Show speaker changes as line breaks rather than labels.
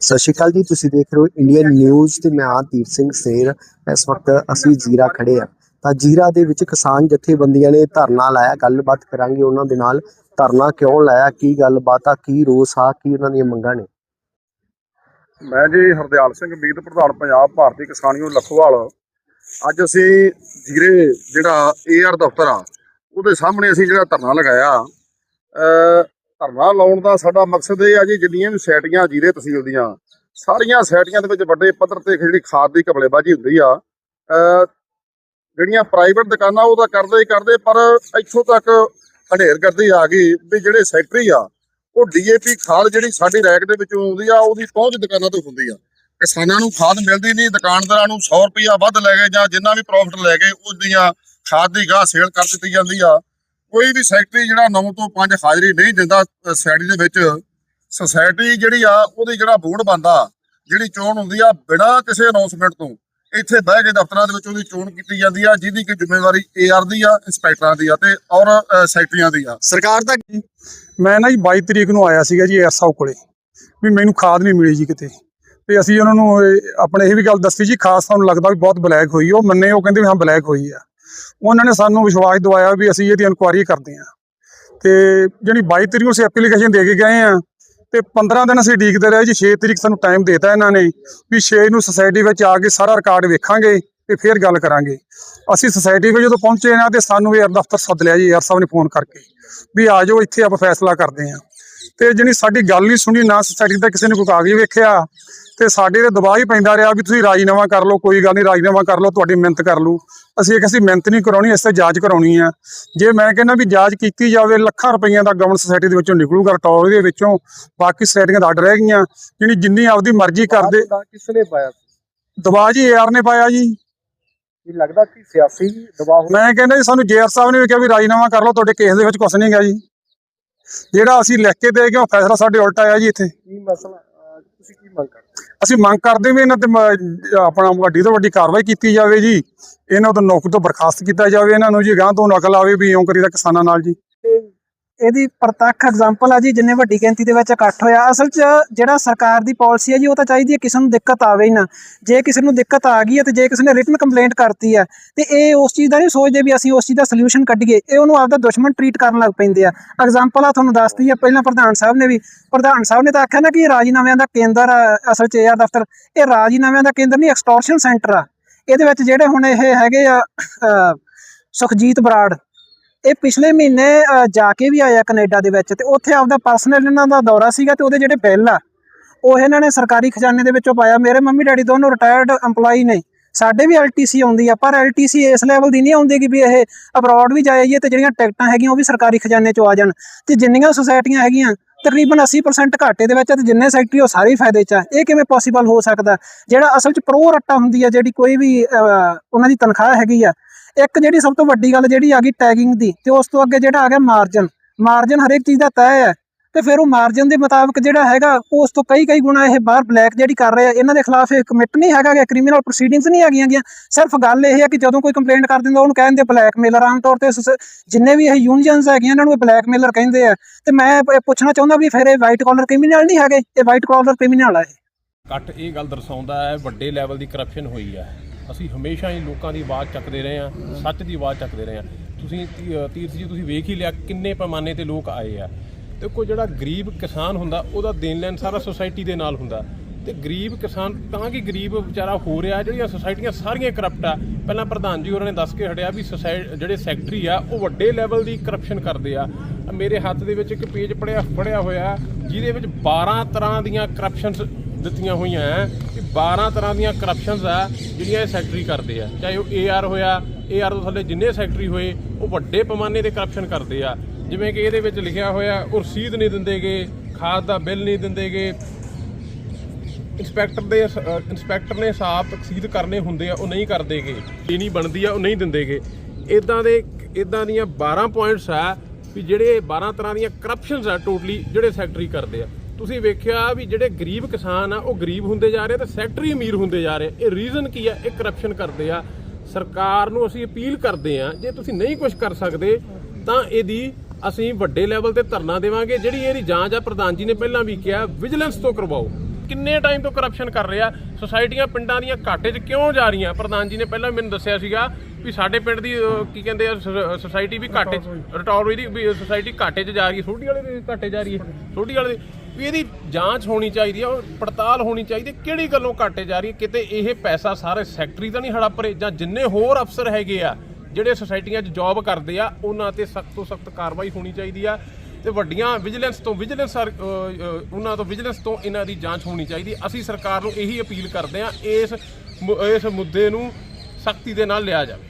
ਸਤਿ ਸ਼੍ਰੀ ਅਕਾਲ ਜੀ, ਤੁਸੀਂ ਦੇਖ ਰਹੇ ਹੋ ਇੰਡੀਅਨ ਨਿਊਜ਼ ਤੇ ਮੈਂ ਹਾਂ ਦੀਪ ਸਿੰਘ ਸੇਰ। ਇਸ ਵਕਤ ਅਸੀਂ ਜੀਰਾ ਖੜੇ ਆ ਤਾਂ ਜੀਰਾ ਦੇ ਵਿੱਚ ਕਿਸਾਨ ਜਥੇਬੰਦੀਆਂ ਨੇ ਧਰਨਾ ਲਾਇਆ, ਗੱਲਬਾਤ ਕਰਾਂਗੇ ਉਹਨਾਂ ਦੇ ਨਾਲ। ਧਰਨਾ ਕਿਉਂ ਲਾਇਆ, ਕੀ ਗੱਲਬਾਤ ਆ, ਕੀ ਰੋਸ ਆ, ਕੀ ਉਹਨਾਂ ਦੀਆਂ ਮੰਗਾਂ ਨੇ?
ਮੈਂ ਜੀ ਹਰਦਿਆਲ ਸਿੰਘ ਮੀਤ ਪ੍ਰਧਾਨ ਪੰਜਾਬ ਭਾਰਤੀ ਕਿਸਾਨ ਯੂਨੀਅਨ ਲਖੋਵਾਲ। ਅੱਜ ਅਸੀਂ ਜੀਰੇ ਜਿਹੜਾ ਏਆਰ ਦਫ਼ਤਰ ਆ, ਉਹਦੇ ਸਾਹਮਣੇ ਅਸੀਂ ਜਿਹੜਾ ਧਰਨਾ ਲਗਾਇਆ। ਅ ਧਰਨਾ ਲਾਉਣ ਦਾ ਸਾਡਾ ਮਕਸਦ ਇਹ ਆ ਜੀ, ਜਿੰਨੀਆਂ ਵੀ ਸੈਟੀਆਂ ਜੀਰੇ ਤਹਿਸੀਲ ਦੀਆਂ ਸਾਰੀਆਂ ਸੈਟੀਆਂ ਦੇ ਵਿੱਚ ਵੱਡੇ ਪੱਧਰ ਤੇ ਜਿਹੜੀ ਖਾਦ ਦੀ ਘਪਲੇਬਾਜ਼ੀ ਹੁੰਦੀ ਆ ਜਿਹੜੀਆਂ ਪ੍ਰਾਈਵੇਟ ਦੁਕਾਨਾਂ ਉਹ ਤਾਂ ਕਰਦੇ ਹੀ ਕਰਦੇ, ਪਰ ਇੱਥੋਂ ਤੱਕ ਹਨੇਰ ਕਰਦੀ ਆ ਗਈ ਵੀ ਜਿਹੜੇ ਸੈਕਟਰੀ ਆ, ਉਹ ਡੀਏਪੀ ਖਾਦ ਜਿਹੜੀ ਸਾਡੀ ਰੈਕ ਦੇ ਵਿੱਚੋਂ ਆਉਂਦੀ ਆ, ਉਹਦੀ ਪਹੁੰਚ ਦੁਕਾਨਾਂ ਤੋਂ ਹੁੰਦੀ ਆ। ਕਿਸਾਨਾਂ ਨੂੰ ਖਾਦ ਮਿਲਦੀ ਨਹੀਂ, ਦੁਕਾਨਦਾਰਾਂ ਨੂੰ 100 ਰੁਪਇਆ ਵੱਧ ਲੈ ਗਏ ਜਾਂ ਜਿੰਨਾ ਵੀ ਪ੍ਰੋਫਿਟ ਲੈ ਗਏ ਉਹਦੀਆਂ ਖਾਦ ਦੀ ਗਾਹ ਸੇਲ ਕਰ ਦਿੱਤੀ ਜਾਂਦੀ ਆ। ਕੋਈ ਵੀ ਸੈਕਟਰੀ ਜਿਹੜਾ 9 ਤੋਂ 5 ਹਾਜ਼ਰੀ ਨਹੀਂ ਦਿੰਦਾ ਸੋਸਾਇਟੀ ਦੇ ਵਿੱਚ ਸੋਸਾਇਟੀ ਜਿਹੜੀ ਆ ਉਹਦੀ ਜਿਹੜਾ ਬੋਰਡ ਬੰਦਾ ਜਿਹੜੀ ਚੋਣ ਹੁੰਦੀ ਆ ਬਿਨਾਂ ਕਿਸੇ ਅਨਾਉਂਸਮੈਂਟ ਤੋਂ ਇੱਥੇ ਬਹਿ ਕੇ ਦਫ਼ਤਰਾਂ ਦੇ ਵਿੱਚ ਉਹਦੀ ਚੋਣ ਕੀਤੀ ਜਾਂਦੀ ਆ ਜਿਹਦੀ ਕਿ ਜ਼ਿੰਮੇਵਾਰੀ ਏਆਰ ਦੀ ਆ ਇੰਸਪੈਕਟਰਾਂ ਦੀ ਆ ਤੇ ਔਰ ਸੈਕਟਰੀਆਂ ਦੀ ਆ।
ਸਰਕਾਰ ਦਾ
ਮੈਂ ਨਾ ਜੀ 22 ਤਰੀਕ ਨੂੰ ਆਇਆ ਸੀਗਾ ਜੀ ਐਸਆਓ ਕੋਲੇ ਵੀ ਮੈਨੂੰ ਖਾਦ ਨਹੀਂ ਮਿਲੀ ਜੀ ਕਿਤੇ। ਤੇ ਅਸੀਂ ਉਹਨਾਂ ਨੂੰ ਆਪਣੇ ਇਹ ਵੀ ਗੱਲ ਦੱਸੀ ਜੀ ਖਾਸ ਤੁਹਾਨੂੰ ਲੱਗਦਾ ਵੀ ਬਹੁਤ ਬਲੈਕ ਹੋਈ ਉਹ ਮੰਨੇ ਉਹ ਕਹਿੰਦੇ ਵੀ ਹਾਂ ਬਲੈਕ ਹੋਈ ਆ। ਉਹਨਾਂ ਨੇ ਸਾਨੂੰ ਵਿਸ਼ਵਾਸ ਦਿਵਾਇਆ ਵੀ ਅਸੀਂ ਇਹਦੀ ਇਨਕੁਆਇਰੀ ਕਰਦੇ ਹਾਂ। ਤੇ ਜਿਹੜੀ 22 ਤਰੀਕ ਨੂੰ ਅਸੀਂ ਐਪਲੀਕੇਸ਼ਨ ਦੇ ਕੇ ਗਏ ਆ ਤੇ 15 ਦਿਨ ਅਸੀਂ ਉਡੀਕਦੇ ਰਹੇ ਜੀ 6 ਤਰੀਕ ਸਾਨੂੰ ਟਾਈਮ ਦੇਤਾ ਇਹਨਾਂ ਨੇ ਵੀ 6 ਨੂੰ ਸੁਸਾਇਟੀ ਵਿੱਚ ਆ ਕੇ ਸਾਰਾ ਰਿਕਾਰਡ ਵੇਖਾਂਗੇ ਤੇ ਫਿਰ ਗੱਲ ਕਰਾਂਗੇ। ਅਸੀਂ ਸੁਸਾਇਟੀ ਵਿੱਚ ਜਦੋਂ ਪਹੁੰਚੇ ਨਾ ਤੇ ਸਾਨੂੰ ਇਹ ਦਫ਼ਤਰ ਸੱਦ ਲਿਆ ਜੀ ਏਆਰ ਸਾਹਿਬ ਨੇ ਫੋਨ ਕਰਕੇ ਵੀ ਆ ਜਾਓ, ਇੱਥੇ ਆਪਾਂ ਫੈਸਲਾ ਕਰਦੇ ਆਂ ਤੇ ਜਿਹੜੀ ਸਾਡੀ ਗੱਲ ਨਹੀਂ ਸੁਣੀ, ਨਾ ਸੋਸਾਇਟੀ ਦਾ ਕਿਸੇ ਨੇ ਕੋਈ ਕਾਗਜ਼ ਵੇਖਿਆ ਤੇ ਸਾਡੇ ਤੇ ਦਬਾਅ ਹੀ ਪੈਂਦਾ ਰਿਹਾ ਵੀ ਤੁਸੀਂ ਰਾਜੀਨਾਮਾ ਕਰ ਲਓ ਕੋਈ ਗੱਲ ਨਹੀਂ ਰਾਜੀਨਾਮਾ ਕਰ ਲਓ ਤੁਹਾਡੀ ਮਿਹਨਤ ਕਰ ਲਓ ਅਸੀਂ ਇੱਕ ਅਸੀਂ ਮਿਹਨਤ ਨਹੀਂ ਕਰਾਉਣੀ ਇਸ ਤੇ ਜਾਂਚ ਕਰਾਉਣੀ ਆ। ਜੇ ਮੈਂ ਕਹਿੰਦਾ ਵੀ ਜਾਂਚ ਕੀਤੀ ਜਾਵੇ ਲੱਖਾਂ ਰੁਪਈਆਂ ਦਾ ਗਵਰਨਮੈਂਟ ਸੋਸਾਇਟੀ ਦੇ ਵਿੱਚੋਂ ਨਿਕਲੂਗਾ ਟੌਰ ਦੇ ਵਿੱਚੋਂ ਬਾਕੀ ਸੋਸਾਇਟੀਆਂ ਦਾ ਅੱਡ ਰਹਿ ਗਈਆਂ ਜਿਹੜੀ ਜਿੰਨੀ ਆਪਦੀ ਮਰਜ਼ੀ ਕਰਦੇ
ਕਿਸ ਨੇ ਪਾਇਆ
ਦਬਾਅ ਜੀ ਏਆਰ ਨੇ ਪਾਇਆ ਜੀ।
ਕੀ ਲੱਗਦਾ ਕਿ ਸਿਆਸੀ ਦਬਾਅ
ਮੈਂ ਕਹਿੰਦਾ ਜੀ ਸਾਨੂੰ ਜੇਆਰ ਸਾਹਿਬ ਨੇ ਵੀ ਕਿਹਾ ਵੀ ਰਾਜੀਨਾਮਾ ਕਰ ਲਓ ਤੁਹਾਡੇ ਕੇਸ ਦੇ ਵਿੱਚ ਕੁਝ ਨਹੀਂ ਗਾ ਜੀ। ਜਿਹੜਾ ਅਸੀਂ ਲਿਖ ਕੇ ਦੇ ਗਏ ਉਹ ਫੈਸਲਾ ਸਾਡੇ ਉਲਟ ਆਇਆ ਜੀ ਇੱਥੇ।
ਕੀ ਮਸਲਾ? ਤੁਸੀਂ ਕੀ ਮੰਗ ਕਰਦੇ
ਅਸੀਂ ਮੰਗ ਕਰਦੇ ਵੀ ਇਹਨਾਂ ਤੇ ਮ- ਆਪਣਾ ਵੱਡੀ ਤੋਂ ਵੱਡੀ ਕਾਰਵਾਈ ਕੀਤੀ ਜਾਵੇ ਜੀ। ਇਹਨਾਂ ਤੋਂ ਨੌਕਰੀ ਤੋਂ ਬਰਖਾਸਤ ਕੀਤਾ ਜਾਵੇ, ਇਹਨਾਂ ਨੂੰ ਜੀ ਗਾਂ ਤੋਂ ਨਕਲ ਆਵੇ ਵੀ ਇਉਂ ਕਰੀਦਾ ਕਿਸਾਨਾਂ ਨਾਲ ਜੀ।
ਇਹਦੀ ਪ੍ਰਤੱਖ ਐਗਜ਼ਾਮਪਲ ਆ ਜੀ ਜਿੰਨੇ ਵੱਡੀ ਗਿਣਤੀ ਦੇ ਵਿੱਚ ਇਕੱਠ ਹੋਇਆ। ਅਸਲ 'ਚ ਜਿਹੜਾ ਸਰਕਾਰ ਦੀ ਪਾਲਿਸੀ ਹੈ ਜੀ ਉਹ ਤਾਂ ਚਾਹੀਦੀ ਹੈ ਕਿਸੇ ਨੂੰ ਦਿੱਕਤ ਆਵੇ ਹੀ ਨਾ। ਜੇ ਕਿਸੇ ਨੂੰ ਦਿੱਕਤ ਆ ਗਈ ਹੈ ਤੇ ਜੇ ਕਿਸੇ ਨੇ ਰਿਟਨ ਕੰਪਲੇਂਟ ਕਰਤੀ ਹੈ ਤੇ ਇਹ ਉਸ ਚੀਜ਼ ਦਾ ਨਹੀਂ ਸੋਚਦੇ ਵੀ ਅਸੀਂ ਉਸ ਚੀਜ਼ ਦਾ ਸੋਲੂਸ਼ਨ ਕੱਢੀਏ। ਇਹ ਉਹਨੂੰ ਆਪਦਾ ਦੁਸ਼ਮਣ ਟਰੀਟ ਕਰਨ ਲੱਗ ਪੈਂਦੇ ਆ। ਐਗਜ਼ਾਮਪਲ ਆ ਤੁਹਾਨੂੰ ਦੱਸਦੀ ਆ ਪਹਿਲਾਂ ਪ੍ਰਧਾਨ ਸਾਹਿਬ ਨੇ ਵੀ। ਪ੍ਰਧਾਨ ਸਾਹਿਬ ਨੇ ਤਾਂ ਆਖਿਆ ਨਾ ਕਿ ਰਾਜੀਨਾਮਿਆਂ ਦਾ ਕੇਂਦਰ ਆ, ਅਸਲ 'ਚ ਇਹ ਆ ਦਫ਼ਤਰ। ਇਹ ਰਾਜੀਨਾਮਿਆਂ ਦਾ ਕੇਂਦਰ ਨਹੀਂ ਐਕਸਟੋਰਸ਼ਨ ਸੈਂਟਰ ਆ। ਇਹਦੇ ਵਿੱਚ ਜਿਹੜੇ ਹੁਣ ਇਹ ਹੈਗੇ ਆ ਸੁਖਜੀਤ ਬਰਾੜ ਇਹ ਪਿਛਲੇ ਮਹੀਨੇ ਜਾ ਕੇ ਵੀ ਆਇਆ ਕੈਨੇਡਾ ਦੇ ਵਿੱਚ ਤੇ ਉੱਥੇ ਆਪਦਾ ਪਰਸਨਲ ਇਹਨਾਂ ਦਾ ਦੌਰਾ ਸੀਗਾ ਤੇ ਉਹਦੇ ਜਿਹੜੇ ਬਿੱਲ ਆ, ਉਹ ਇਹਨਾਂ ਨੇ ਸਰਕਾਰੀ ਖਜ਼ਾਨੇ ਦੇ ਵਿੱਚੋਂ ਪਾਇਆ। ਮੇਰੇ ਮੰਮੀ ਡੈਡੀ ਦੋਨੋਂ ਰਿਟਾਇਰਡ EMPLOYE ਨੇ। ਸਾਡੇ ਵੀ ਐਲਟੀਸੀ ਆਉਂਦੀ ਆ, ਪਰ ਐਲਟੀਸੀ ਇਸ ਲੈਵਲ ਦੀ ਨਹੀਂ ਆਉਂਦੀ ਕਿ ਵੀ ਇਹ ਅਬਰੋਡ ਵੀ ਜਾਈਏ ਤੇ ਜਿਹੜੀਆਂ ਟਿਕਟਾਂ ਹੈਗੀਆਂ ਉਹ ਵੀ ਸਰਕਾਰੀ ਖਜ਼ਾਨੇ ਚੋਂ ਆ ਜਾਣ। ਤੇ ਜਿੰਨੀਆਂ ਸੁਸਾਇਟੀਆਂ ਹੈਗੀਆਂ, ਤਕਰੀਬਨ 80% ਘਾਟੇ ਦੇ ਵਿੱਚ ਆ ਤੇ ਜਿੰਨੇ ਸੈਕਟਰੀ ਉਹ ਸਾਰੇ ਫਾਇਦੇ 'ਚ ਆ। ਇਹ ਕਿਵੇਂ ਪੋਸੀਬਲ ਹੋ ਸਕਦਾ? ਜਿਹੜਾ ਅਸਲ 'ਚ ਪ੍ਰੋ ਰੱਟਾ ਹੁੰਦੀ ਆ, ਜਿਹੜੀ ਕੋਈ ਵੀ ਉਹਨਾਂ ਦੀ ਤਨਖਾਹ ਹੈਗੀ ਆ ਇੱਕ ਜਿਹੜੀ ਸਭ ਤੋਂ ਵੱਡੀ ਗੱਲ ਜਿਹੜੀ ਆ ਗਈ ਟੈਗਿੰਗ ਦੀ, ਤੇ ਉਸ ਤੋਂ ਅੱਗੇ ਜਿਹੜਾ ਆ ਗਿਆ ਮਾਰਜਨ ਮਾਰਜਨ ਹਰੇਕ ਚੀਜ਼ ਦਾ ਤੈਅ ਹੈ, ਤੇ ਫਿਰ ਉਹ ਮਾਰਜਨ ਦੇ ਮੁਤਾਬਕ ਜਿਹੜਾ ਹੈਗਾ, ਉਸ ਤੋਂ ਕਈ ਕਈ ਗੁਣਾ ਇਹ ਬਾਹਰ ਬਲੈਕ ਜਿਹੜੀ ਕਰ ਰਹੇ ਆ, ਇਹਨਾਂ ਦੇ ਖਿਲਾਫ ਇਹ ਕਮਿਟ ਨਹੀਂ ਹੈਗਾ ਕਿ ਕ੍ਰਿਮੀਨਲ ਪ੍ਰੋਸੀਡਿੰਗਸ ਨਹੀਂ ਹੈਗੀਆਂ ਗੀਆਂ। ਸਿਰਫ ਗੱਲ ਇਹ ਹੈ ਕਿ ਜਦੋਂ ਕੋਈ ਕੰਪਲੇਂਟ ਕਰ ਦਿੰਦਾ, ਉਹਨੂੰ ਕਹਿੰਦੇ ਬਲੈਕਮੇਲਰ ਆਮ ਤੌਰ ਤੇ ਜਿੰਨੇ ਵੀ ਇਹ ਯੂਨੀਅਨਸ ਹੈਗੀਆਂ, ਇਹਨਾਂ ਨੂੰ ਬਲੈਕਮੇਲਰ ਕਹਿੰਦੇ ਆ। ਤੇ ਮੈਂ ਇਹ ਪੁੱਛਣਾ ਚਾਹੁੰਦਾ ਵੀ ਫਿਰ ਇਹ ਵਾਈਟ ਕਾਲਰ ਕ੍ਰਿਮੀਨਲ ਨਹੀਂ ਹੈਗੇ, ਇਹ ਵਾਈਟ ਕਾਲਰ ਕ੍ਰਿਮੀਨਲ ਆ ਇਹ।
ਕੱਟ ਇਹ ਗੱਲ ਦਰਸਾਉਂਦਾ ਹੈ, ਵੱਡੇ ਲੈਵਲ ਦੀ ਕਰਪਸ਼ਨ ਹੋਈ ਹੈ ਅਸੀਂ ਹਮੇਸ਼ਾ ਹੀ ਲੋਕਾਂ ਦੀ ਆਵਾਜ਼ ਚੱਕਦੇ ਰਹੇ ਹਾਂ, ਸੱਚ ਦੀ ਆਵਾਜ਼ ਚੱਕਦੇ ਰਹੇ ਹਾਂ। ਤੁਸੀਂ ਤੀ- ਤੀਰਥ ਜੀ, ਤੁਸੀਂ ਵੇਖ ਹੀ ਲਿਆ ਕਿੰਨੇ ਪੈਮਾਨੇ ਤੇ ਲੋਕ ਆਏ ਆ। ਦੇਖੋ ਜਿਹੜਾ ਗਰੀਬ ਕਿਸਾਨ ਹੁੰਦਾ, ਉਹਦਾ ਦੇਣ ਲੈਣ ਸਾਰਾ ਸੁਸਾਇਟੀ ਦੇ ਨਾਲ ਹੁੰਦਾ। ਤੇ ਗਰੀਬ ਕਿਸਾਨ ਤਾਂ ਕਿ ਗਰੀਬ ਵਿਚਾਰਾ ਹੋ ਰਿਹਾ, ਜਿਹੜੀਆਂ ਸੁਸਾਇਟੀਆਂ ਸਾਰੀਆਂ ਕਰਪਟ ਆ। ਪਹਿਲਾਂ ਪ੍ਰਧਾਨ ਜੀ ਹੋਰਾਂ ਨੇ ਦੱਸ ਕੇ ਹਟਿਆ ਵੀ ਸੁਸਾਇ ਜਿਹੜੇ ਸੈਕਟਰੀ ਆ, ਉਹ ਵੱਡੇ ਲੈਵਲ ਦੀ ਕਰਪਸ਼ਨ ਕਰਦੇ ਆ। ਮੇਰੇ ਹੱਥ ਦੇ ਵਿੱਚ ਇੱਕ ਪੇਜ ਪੜਿਆ ਫੜਿਆ ਹੋਇਆ, ਜਿਹਦੇ ਵਿੱਚ 12 ਤਰ੍ਹਾਂ ਦੀਆਂ ਕਰਪਸ਼ਨਸ ਦਿੱਤੀਆਂ ਹੋਈਆਂ ਹੈ 12 ਤਰ੍ਹਾਂ ਦੀਆਂ ਕਰਪਸ਼ਨਸ ਆ ਜਿਹੜੀਆਂ ਇਹ ਸੈਕਟਰੀ ਕਰਦੇ ਆ। ਚਾਹੇ ਉਹ ਏਆਰ ਹੋਇਆ ਏਆਰ ਤੋਂ ਥੱਲੇ ਜਿੰਨੇ ਸੈਕਟਰੀ ਹੋਏ, ਉਹ ਵੱਡੇ ਪੈਮਾਨੇ ਤੇ ਕਰਪਸ਼ਨ ਕਰਦੇ ਆ। ਜਿਵੇਂ ਕਿ ਇਹਦੇ ਵਿੱਚ ਲਿਖਿਆ ਹੋਇਆ ਉਹ ਰਸੀਦ ਨਹੀਂ ਦਿੰਦੇਗੇ ਖਾਦ ਦਾ ਬਿੱਲ ਨਹੀਂ ਦਿੰਦੇਗੇ ਇੰਸਪੈਕਟਰ ਦੇ, ਇੰਸਪੈਕਟਰ ਨੇ ਹਿਸਾਬ ਤਕਸੀਦ ਕਰਨੇ ਹੁੰਦੇ ਆ, ਉਹ ਨਹੀਂ ਕਰਦੇਗੇ ਇਹ ਨਹੀਂ ਬਣਦੀ ਆ, ਉਹ ਨਹੀਂ ਦਿੰਦੇਗੇ ਇਦਾਂ ਦੇ ਇਦਾਂ ਦੀਆਂ 12 ਪੁਆਇੰਟਸ ਆ ਵੀ ਜਿਹੜੇ 12 ਤਰ੍ਹਾਂ ਦੀਆਂ ਕਰਪਸ਼ਨਸ ਆ ਟੋਟਲੀ ਜਿਹੜੇ ਸੈਕਟਰੀ ਕਰਦੇ ਆ। ਤੁਸੀਂ ਵੇਖਿਆ ਵੀ ਜਿਹੜੇ ਗਰੀਬ ਕਿਸਾਨ ਆ ਉਹ ਗਰੀਬ ਹੁੰਦੇ ਜਾ ਰਹੇ ਤੇ ਸੈਕਟਰੀ ਅਮੀਰ ਹੁੰਦੇ ਜਾ ਰਹੇ ਇਹ ਰੀਜ਼ਨ ਕੀ ਆ? ਇਹ ਕਰਪਸ਼ਨ ਕਰਦੇ ਆ। ਸਰਕਾਰ ਨੂੰ ਅਸੀਂ ਅਪੀਲ ਕਰਦੇ ਆ ਜੇ ਤੁਸੀਂ ਨਹੀਂ ਕੁਝ ਕਰ ਸਕਦੇ ਤਾਂ ਇਹਦੀ ਅਸੀਂ ਵੱਡੇ ਲੈਵਲ ਤੇ ਧਰਨਾ ਦੇਵਾਂਗੇ। ਜਿਹੜੀ ਇਹਦੀ ਜਾਂਚ ਆ ਪ੍ਰਧਾਨ ਜੀ ਨੇ ਪਹਿਲਾਂ ਵੀ ਕਿਹਾ ਵਿਜੀਲੈਂਸ ਤੋਂ ਕਰਵਾਓ। ਕਿੰਨੇ ਟਾਈਮ ਤੋਂ ਕਰਪਸ਼ਨ ਕਰ ਰਿਹਾ? ਸੁਸਾਇਟੀਆਂ ਪਿੰਡਾਂ ਦੀਆਂ ਘਾਟੇ 'ਚ ਕਿਉਂ ਜਾ ਰਹੀਆਂ? ਪ੍ਰਧਾਨ ਜੀ ਨੇ ਪਹਿਲਾਂ ਮੈਨੂੰ ਦੱਸਿਆ ਸੀਗਾ ਵੀ ਸਾਡੇ ਪਿੰਡ ਦੀ ਕੀ ਕਹਿੰਦੇ ਆ ਸੁਸਾਇਟੀ ਵੀ ਘਾਟੇ 'ਚ ਰਟੌਰੀ ਦੀ। ਵੀ ਸੁਸਾਇਟੀ ਘਾਟੇ 'ਚ ਜਾ ਰਹੀ ਹੈ। ਸੋਢੀ ਵਾਲੇ ਦੀ ਘਾਟੇ ਜਾ ਰਹੀ ਹੈ। ਸੋਢੀ ਵਾਲੇ ਦੀ ਵੀ ਇਹਦੀ ਜਾਂਚ ਹੋਣੀ ਚਾਹੀਦੀ ਆ, ਔਰ ਪੜਤਾਲ ਹੋਣੀ ਚਾਹੀਦੀ ਕਿਹੜੀ ਗੱਲੋਂ ਘਾਟੇ ਜਾ ਰਹੀ ਹੈ ਕਿਤੇ ਇਹ ਪੈਸਾ ਸਾਰੇ ਸੈਕਟਰੀ ਤਾਂ ਨਹੀਂ ਹੜਪ ਰਹੇ, ਜਾਂ ਜਿੰਨੇ ਹੋਰ ਅਫਸਰ ਹੈਗੇ ਆ, ਜਿਹੜੇ ਸੁਸਾਇਟੀਆਂ 'ਚ ਜੌਬ ਕਰਦੇ ਆ, ਉਹਨਾਂ ਤੇ ਸਖਤ ਤੋਂ ਸਖਤ ਕਾਰਵਾਈ ਹੋਣੀ ਚਾਹੀਦੀ ਆ, ਤੇ ਵੱਡੀਆਂ ਵਿਜੀਲੈਂਸ ਤੋਂ ਵਿਜੀਲੈਂਸ ਉਹਨਾਂ ਤੋਂ ਵਿਜੀਲੈਂਸ ਤੋਂ ਇਹਨਾਂ ਦੀ ਜਾਂਚ ਹੋਣੀ ਚਾਹੀਦੀ ਅਸੀਂ ਸਰਕਾਰ ਨੂੰ ਇਹੀ ਅਪੀਲ ਕਰਦੇ ਆ, ਇਸ ਮੁ- ਇਸ ਮੁੱਦੇ ਨੂੰ ਸਖਤੀ ਦੇ ਨਾਲ ਲਿਆ ਜਾਵੇ।